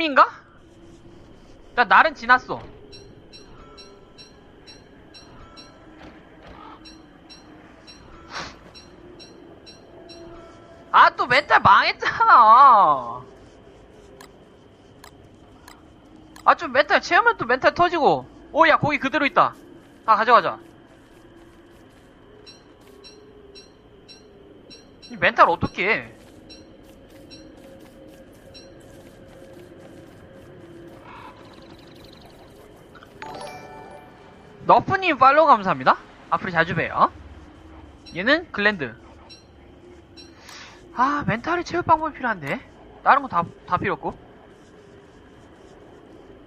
봄인가? 나 날은 지났어. 아, 또 멘탈 망했잖아. 아, 좀 멘탈 채우면 또 멘탈 터지고. 오, 야, 거기 그대로 있다. 다 가져가자. 이 멘탈 어떻게 해? 너프님 팔로우 감사합니다. 앞으로 자주 봬요. 얘는 글랜드. 아, 멘탈을 채울 방법이 필요한데. 다른 거 다, 다 필요 없고.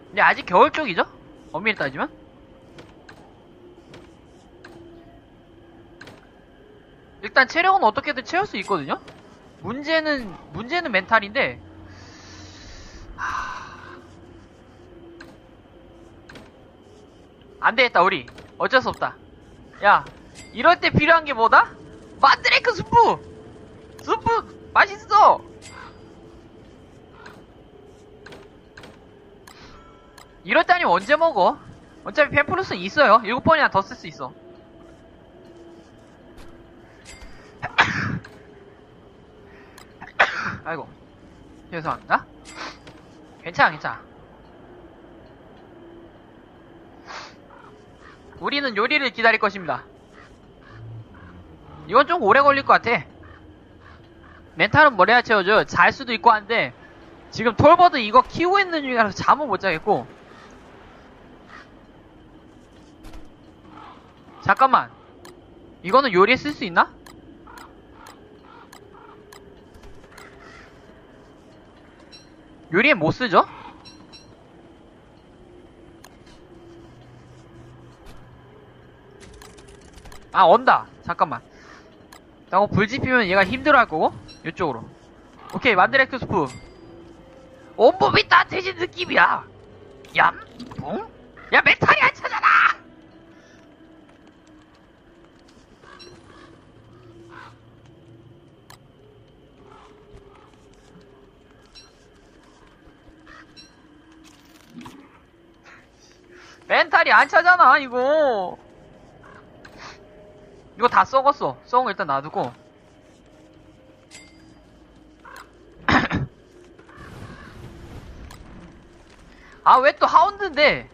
근데 아직 겨울 쪽이죠? 엄밀히 따지면? 일단 체력은 어떻게든 채울 수 있거든요? 문제는, 문제는 멘탈인데, 안 되겠다, 우리. 어쩔 수 없다. 야, 이럴 때 필요한 게 뭐다? 만드레이크 스프! 스프! 맛있어! 이럴 때 아니면 언제 먹어? 어차피 펜플러스 있어요. 일곱 번이나 더 쓸 수 있어. 아이고. 죄송합니다. 괜찮아, 괜찮아. 우리는 요리를 기다릴 것입니다. 이건 좀 오래 걸릴 것 같아. 멘탈은 뭘 해야 채워줘? 잘 수도 있고 한데, 지금 톨버드 이거 키우고 있는 중이라서 잠은 못 자겠고. 잠깐만. 이거는 요리에 쓸 수 있나? 요리에 못 쓰죠? 아, 언다. 잠깐만. 나고 불 지 피면 얘가 힘들어 할 거고. 이쪽으로. 오케이, 만드렉트 스프. 온몸이 따뜻해진 느낌이야. 얌, 붕. 야, 메탈이 안 차잖아! 멘탈이 안 차잖아, 이거. 이거 다 썩었어. 썩은 거 일단 놔두고. 아, 왜 또 하운드인데?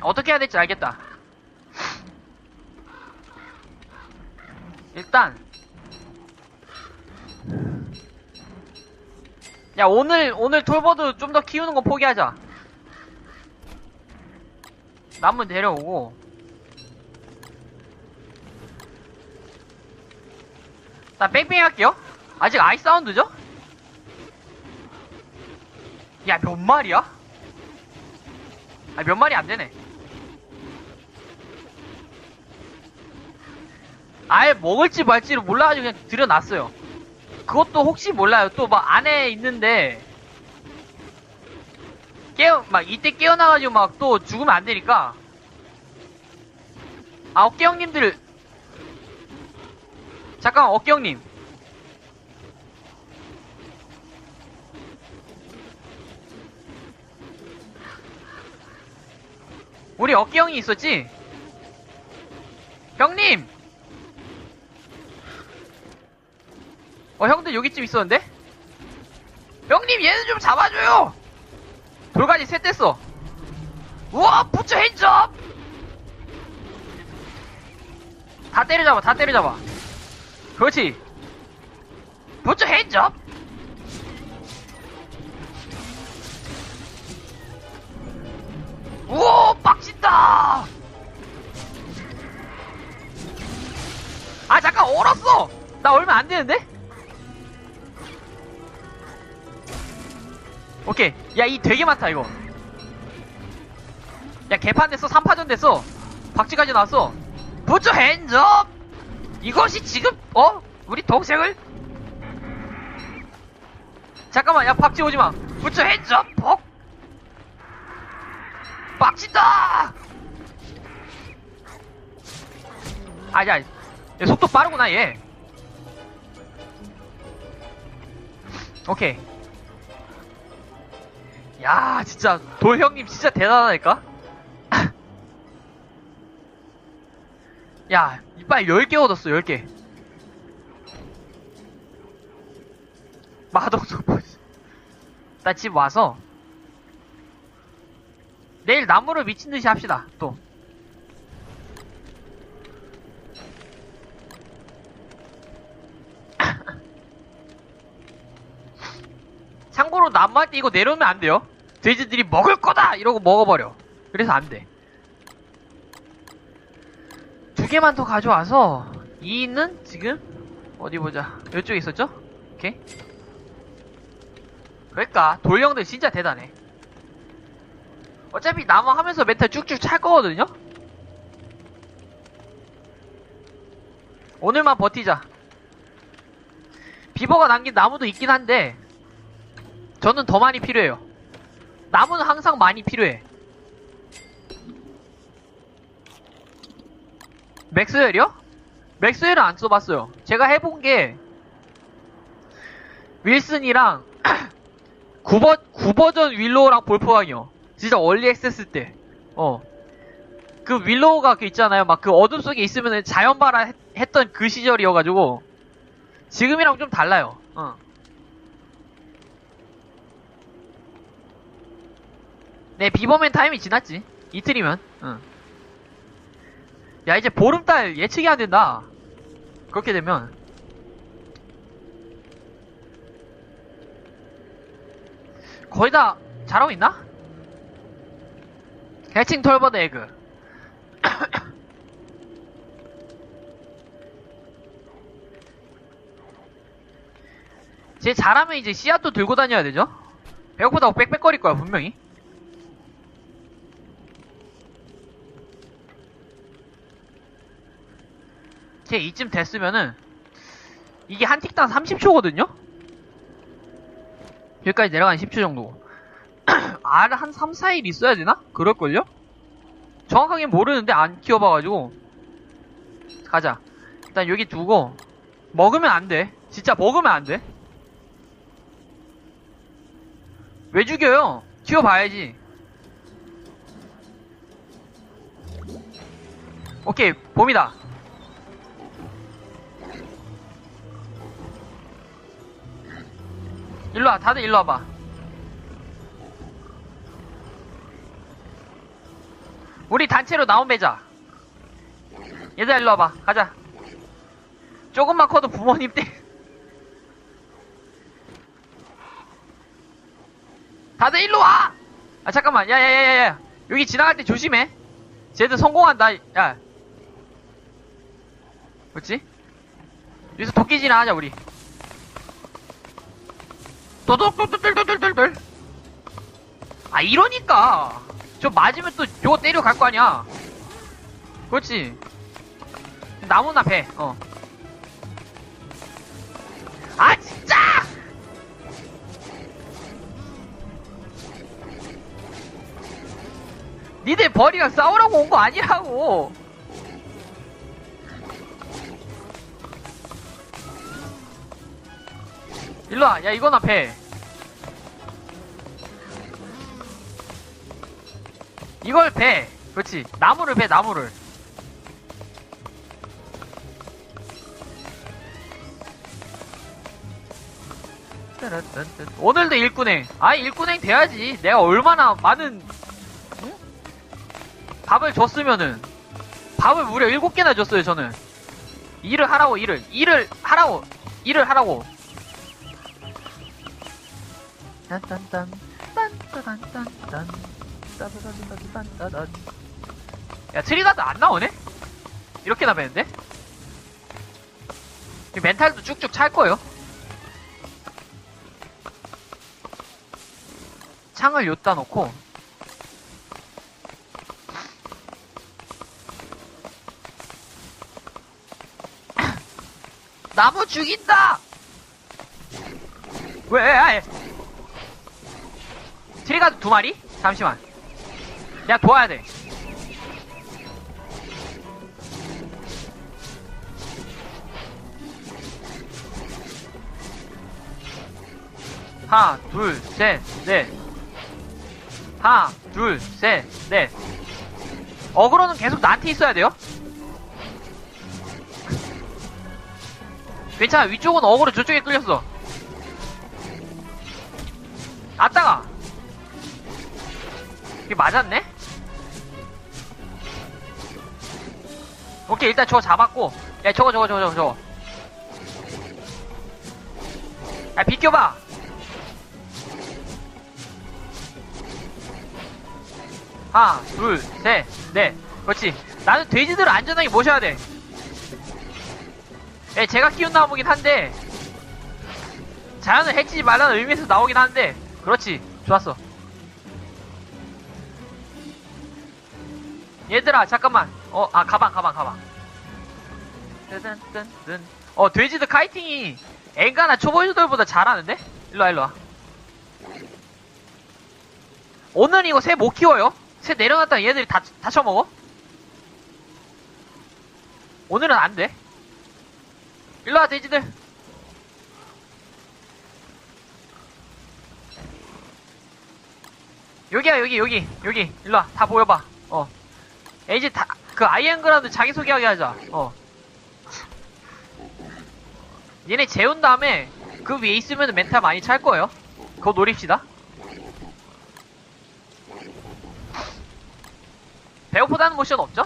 어떻게 해야 될지 알겠다. 일단 야 오늘 오늘 톨버드 좀 더 키우는 거 포기하자. 나무 내려오고. 나 뺑뺑이 할게요. 아직 아이 사운드죠? 야 몇 마리야? 아 몇 마리 안 되네. 아예 먹을지 말지를 몰라가지고 그냥 들여놨어요 그것도 혹시 몰라요. 또 막 안에 있는데 깨어 막 이때 깨어나가지고 막 또 죽으면 안 되니까 아 어깨 형님들 잠깐 어깨 형님 우리 어깨 형이 있었지? 형님! 어 형들 여기쯤 있었는데? 형님 얘는 좀 잡아줘요! 돌가지 셋 됐어 우와 부처 핸즈업! 다 때려잡아 다 때려잡아 그렇지 부처 핸즈업! 우와 빡친다 아 잠깐 얼었어 나 얼마 안 되는데? 야, 이 되게 많다, 이거. 야, 개판 됐어. 3파전 됐어. 박쥐까지 나왔어. 부처 핸즈업! 이것이 지금, 어? 우리 동생을? 잠깐만, 야, 박쥐 오지 마. 부처 핸즈업! 퍽! 빡친다! 아니. 얘 속도 빠르구나, 얘. 오케이. 야, 진짜, 돌 형님 진짜 대단하다니까? 야, 이빨 10개 얻었어, 10개. 마독도 보지. 나 집 와서, 내일 나무를 미친 듯이 합시다, 또. 나무할 때 이거 내려오면 안 돼요. 돼지들이 먹을 거다! 이러고 먹어버려. 그래서 안 돼. 두 개만 더 가져와서, 2는 지금, 어디 보자. 이쪽에 있었죠? 오케이. 그러니까, 돌령들 진짜 대단해. 어차피 나무 하면서 메탈 쭉쭉 찰 거거든요? 오늘만 버티자. 비버가 남긴 나무도 있긴 한데, 저는 더 많이 필요해요. 나무는 항상 많이 필요해. 맥스웰이요? 맥스웰은 안 써봤어요. 제가 해본 게 윌슨이랑 9버, 9버전 윌로우랑 볼프왕이요. 진짜 얼리 액세스 때. 어. 그 윌로우가 그 있잖아요. 막 그 어둠 속에 있으면 자연 발화 했- 했던 그 시절이어가지고 지금이랑 좀 달라요. 어. 네, 비버맨 타임이 지났지. 이틀이면. 응. 야, 이제 보름달 예측이 안 된다. 그렇게 되면. 거의 다 잘하고 있나? 해칭 털버드 에그. 쟤 잘하면 이제 씨앗도 들고 다녀야 되죠? 배고프다고 빽빽거릴 거야, 분명히. 걔 이쯤 됐으면은 이게 한 틱당 30초거든요? 여기까지 내려간 10초 정도 R 한 3, 4일 있어야 되나? 그럴걸요? 정확하게 모르는데 안 키워봐가지고 가자 일단 여기 두고 먹으면 안돼 진짜 먹으면 안돼 왜 죽여요? 키워봐야지 오케이 봄이다 일로 와 다들 일로 와봐. 우리 단체로 나온 배자. 얘들아 일로 와봐. 가자. 조금만 커도 부모님 때 다들 일로 와! 아 잠깐만. 야야야야야. 여기 지나갈 때 조심해. 쟤들 성공한다. 야. 그렇지? 여기서 도끼질이나 하자 우리 또또또또똘똘똘똘 아 이러니까 저 맞으면 또 요거 때려갈 거 아니야 그렇지 나무나 배어 아 진짜 니들 벌이랑 싸우라고 온 거 아니라고 일로와. 야 이거나 배 이걸 배 그렇지. 나무를 배 나무를. 오늘도 일꾼행. 아 일꾼행 돼야지. 내가 얼마나 많은 응? 밥을 줬으면은. 밥을 무려 일곱 개나 줬어요 저는. 일을 하라고 일을. 일을 하라고. 일을 하라고 딴딴딴 딴따단딴딴 따다다다다단따단 야 트리가드 안 나오네? 이렇게 나매는데? 멘탈도 쭉쭉 찰 거예요 창을 요따 놓고 나무 죽인다! 왜? 트리가 두 마리? 잠시만. 내가 도와야 돼. 하나, 둘, 셋, 넷. 하나, 둘, 셋, 넷. 어그로는 계속 나한테 있어야 돼요? 괜찮아, 위쪽은 어그로 저쪽에 끌렸어. 아따가! 이게 맞았네? 오케이, 일단 저거 잡았고. 야, 저거, 저거, 저거, 저거, 저거. 야, 비켜봐! 하나, 둘, 셋, 넷. 그렇지. 나는 돼지들을 안전하게 모셔야 돼. 예, 제가 키운 나무긴 한데, 자연을 해치지 말라는 의미에서 나오긴 하는데, 그렇지. 좋았어. 얘들아, 잠깐만. 어, 아, 가방, 가방, 가방. 뜨든뜨든. 어, 돼지들 카이팅이 엔가나 초보유들보다 잘하는데? 일로와, 일로와. 오늘 이거 새 못 키워요? 새 내려놨다가 얘들이 다, 다 쳐먹어? 오늘은 안 돼. 일로와, 돼지들. 여기야, 여기, 여기, 여기. 일로와, 다 모여봐. 어. 야, 이제 다, 그 아이언그라운드 자기소개하게 하자. 어. 얘네 재운 다음에 그 위에 있으면 멘탈 많이 찰 거예요. 그거 노립시다. 배고프다는 모션 없죠?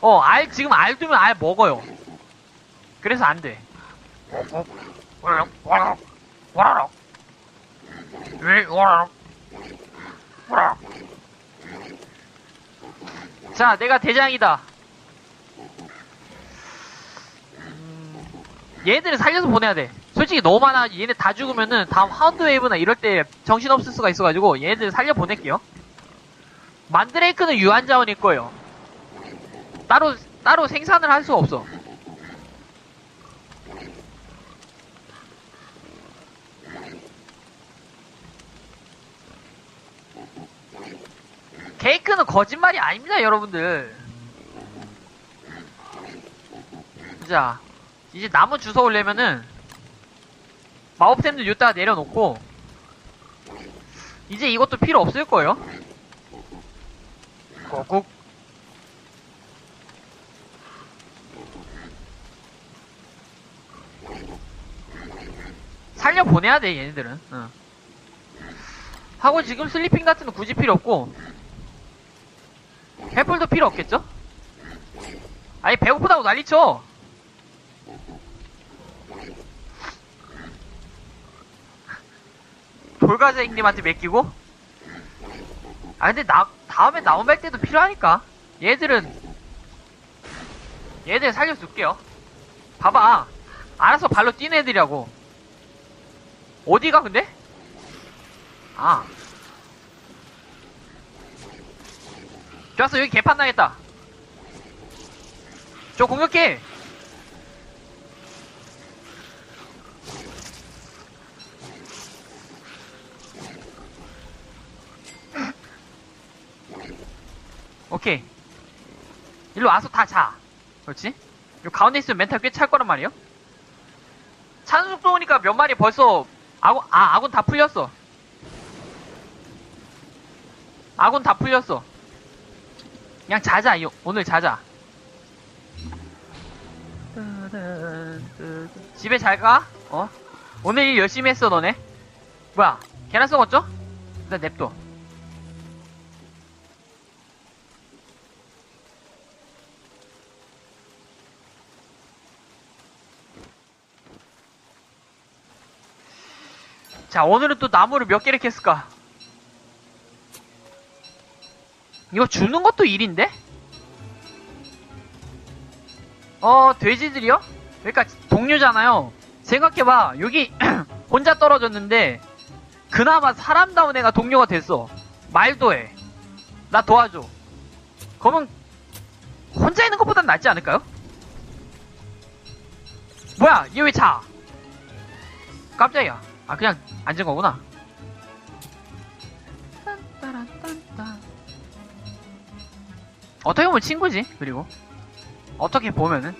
어, 알, 지금 알 두면 알 먹어요. 그래서 안 돼. 와라락. 왜, 와라락. 와라락. 자, 내가 대장이다. 음, 얘네들을 살려서 보내야 돼. 솔직히 너무 많아. 얘네 다 죽으면은 다음 하운드 웨이브나 이럴 때 정신 없을 수가 있어가지고 얘네들 살려 보낼게요. 만드레이크는 유한 자원일 거예요. 따로 따로 생산을 할 수가 없어. 케이크는 거짓말이 아닙니다, 여러분들. 자, 이제 나무 주워 올려면은 마법템들 여기다가 내려놓고 이제 이것도 필요 없을 거예요. 꾹꾹. 살려 보내야 돼 얘네들은. 응. 하고 지금 슬리핑 같은 거 굳이 필요 없고 횃불도 필요 없겠죠? 아니 배고프다고 난리쳐! 돌가세님한테 맡기고? 아 근데 나 다음에 나온백 때도 필요하니까. 얘들은 얘들 살려줄게요. 봐봐. 알아서 발로 뛰는 애들이라고. 어디가 근데? 아 좋았어 여기 개판 나겠다. 저 공격해. 오케이. 일로 와서 다자. 그렇지? 요 가운데 있으면 멘탈 꽤 찰 거란 말이에요? 차는 속도 오니까 몇 마리 벌써 아군 아 아군 다 풀렸어. 아군 다 풀렸어 그냥 자자 이- 오늘 자자 집에 잘 가? 어? 오늘 일 열심히 했어 너네 뭐야 계란 썩었죠? 나 냅둬 자 오늘은 또 나무를 몇 개를 캤을까 이거 주는 것도 일인데? 어, 돼지들이요? 그러니까 동료잖아요. 생각해봐. 여기 혼자 떨어졌는데 그나마 사람다운 애가 동료가 됐어. 말도 해. 나 도와줘. 그러면 혼자 있는 것보단 낫지 않을까요? 뭐야? 얘 왜 자? 깜짝이야. 아 그냥 앉은 거구나. 어떻게 보면 친구지. 그리고 어떻게 보면은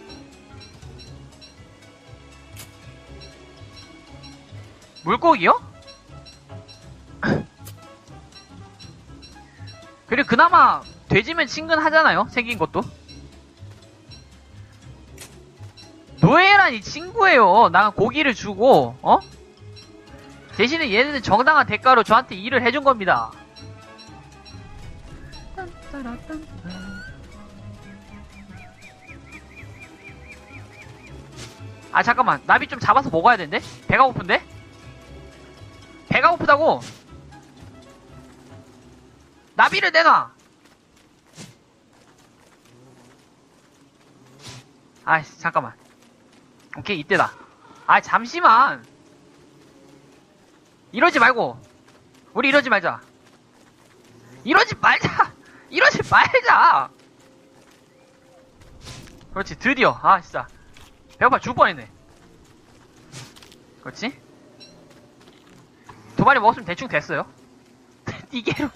물고기요? 그리고 그나마 돼지면 친근하잖아요 생긴 것도 노예란 이 친구예요 난 고기를 주고 어? 대신에 얘네는 정당한 대가로 저한테 일을 해준 겁니다 아 잠깐만. 나비 좀 잡아서 먹어야 되는데? 배가 고픈데? 배가 고프다고? 나비를 내놔! 아이씨 잠깐만. 오케이 이때다. 아 잠시만! 이러지 말고. 우리 이러지 말자. 이러지 말자! 이러지 말자! 그렇지 드디어. 아 진짜 배고파 죽을 뻔했네. 그렇지? 두 마리 먹었으면 대충 됐어요. 이게로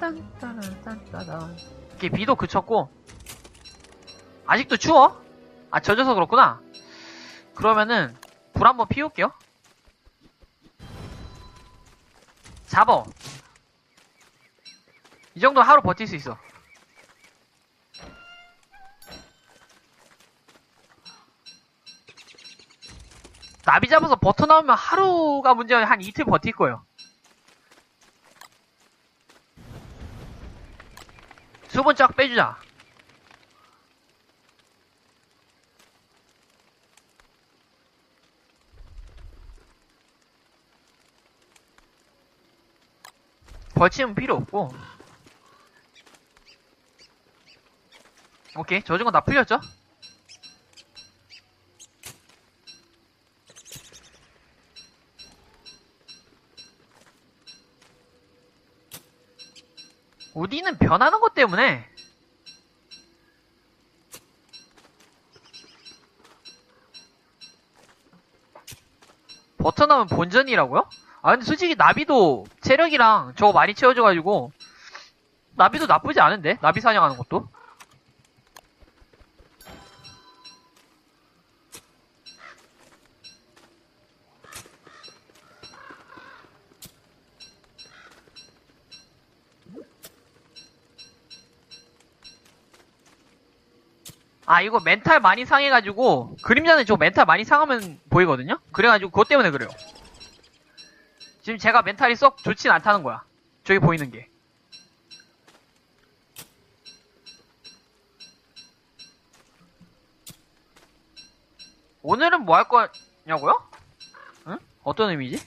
딴따란딴따단. 이렇게 비도 그쳤고 아직도 추워? 아 젖어서 그렇구나. 그러면은 불 한번 피울게요. 잡어 이 정도 하루 버틸 수 있어 나비 잡아서 버터 나오면 하루가 문제가 아니라 한 이틀 버틸 거예요 수분 쫙 빼주자. 벌침은 필요 없고. 오케이, 젖은 건 다 풀렸죠? 우디는 변하는 것 때문에 버터 나면 본전이라고요? 아 근데 솔직히 나비도 체력이랑 저거 많이 채워줘가지고 나비도 나쁘지 않은데 나비 사냥하는 것도 아 이거 멘탈 많이 상해가지고 그림자는 저 멘탈 많이 상하면 보이거든요? 그래가지고 그것 때문에 그래요 지금 제가 멘탈이 썩 좋진 않다는 거야 저기 보이는 게 오늘은 뭐 할 거냐고요? 응? 어떤 의미지?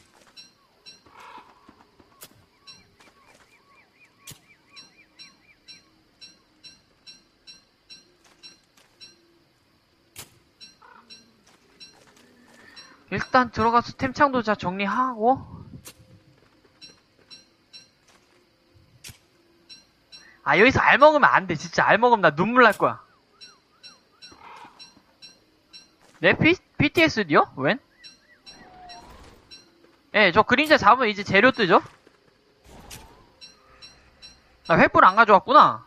일단 들어가서 템창도 자 정리하고 아 여기서 알 먹으면 안 돼 진짜 알 먹으면 나 눈물 날 거야 네? P, PTSD요? 웬? 예, 저 그림자 잡으면 이제 재료 뜨죠? 나 횃불 안 가져왔구나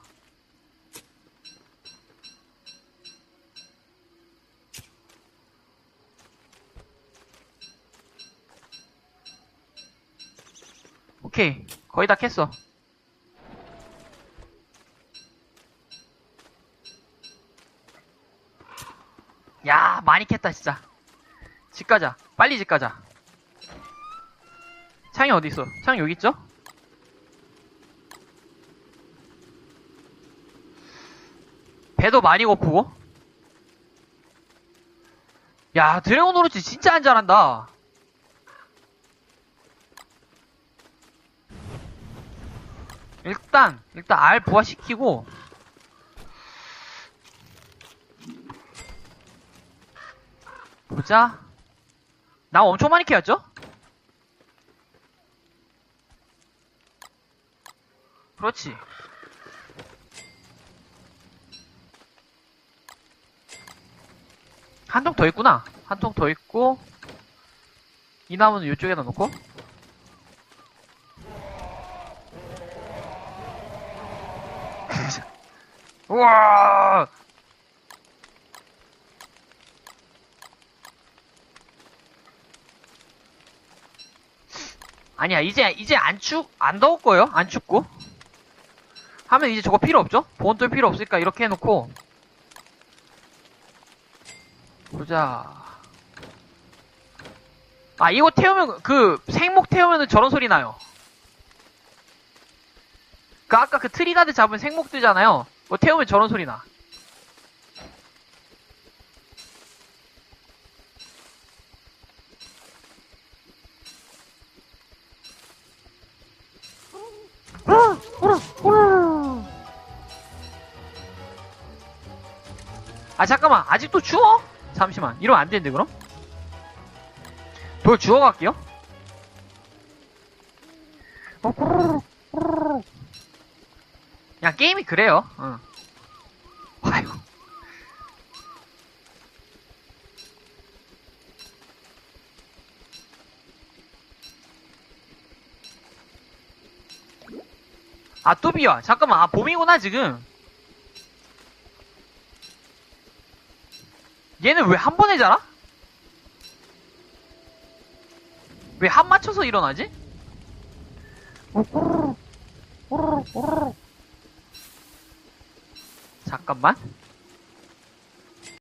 오케이. 거의 다 캤어. 야 많이 캤다 진짜. 집 가자. 빨리 집 가자. 창이 어디 있어? 창이 여기 있죠? 배도 많이 고프고? 야 드래곤 오로치 진짜 안 잘한다 일단 일단 알 부화시키고. 보자. 나 엄청 많이 캐왔죠? 그렇지. 한 통 더 있구나. 한 통 더 있고 이 나무는 이쪽에다 놓고 우와! 아니야, 이제, 이제 안 추, 안 더울 거예요? 안 춥고. 하면 이제 저거 필요 없죠? 보온돌 필요 없으니까 이렇게 해놓고. 보자. 아, 이거 태우면, 그, 생목 태우면은 저런 소리 나요. 그, 아까 그 트리가드 잡은 생목들잖아요. 그거 태우면 저런 소리 나. 아, 잠깐만. 아직도 추워? 잠시만. 이러면 안 되는데, 그럼? 돌 주워 갈게요. 야, 게임이 그래요. 응. 아이고. 아, 또 비와. 잠깐만. 아, 봄이구나, 지금. 얘는 왜 한 번에 자라? 왜 한 맞춰서 일어나지? 잠깐만.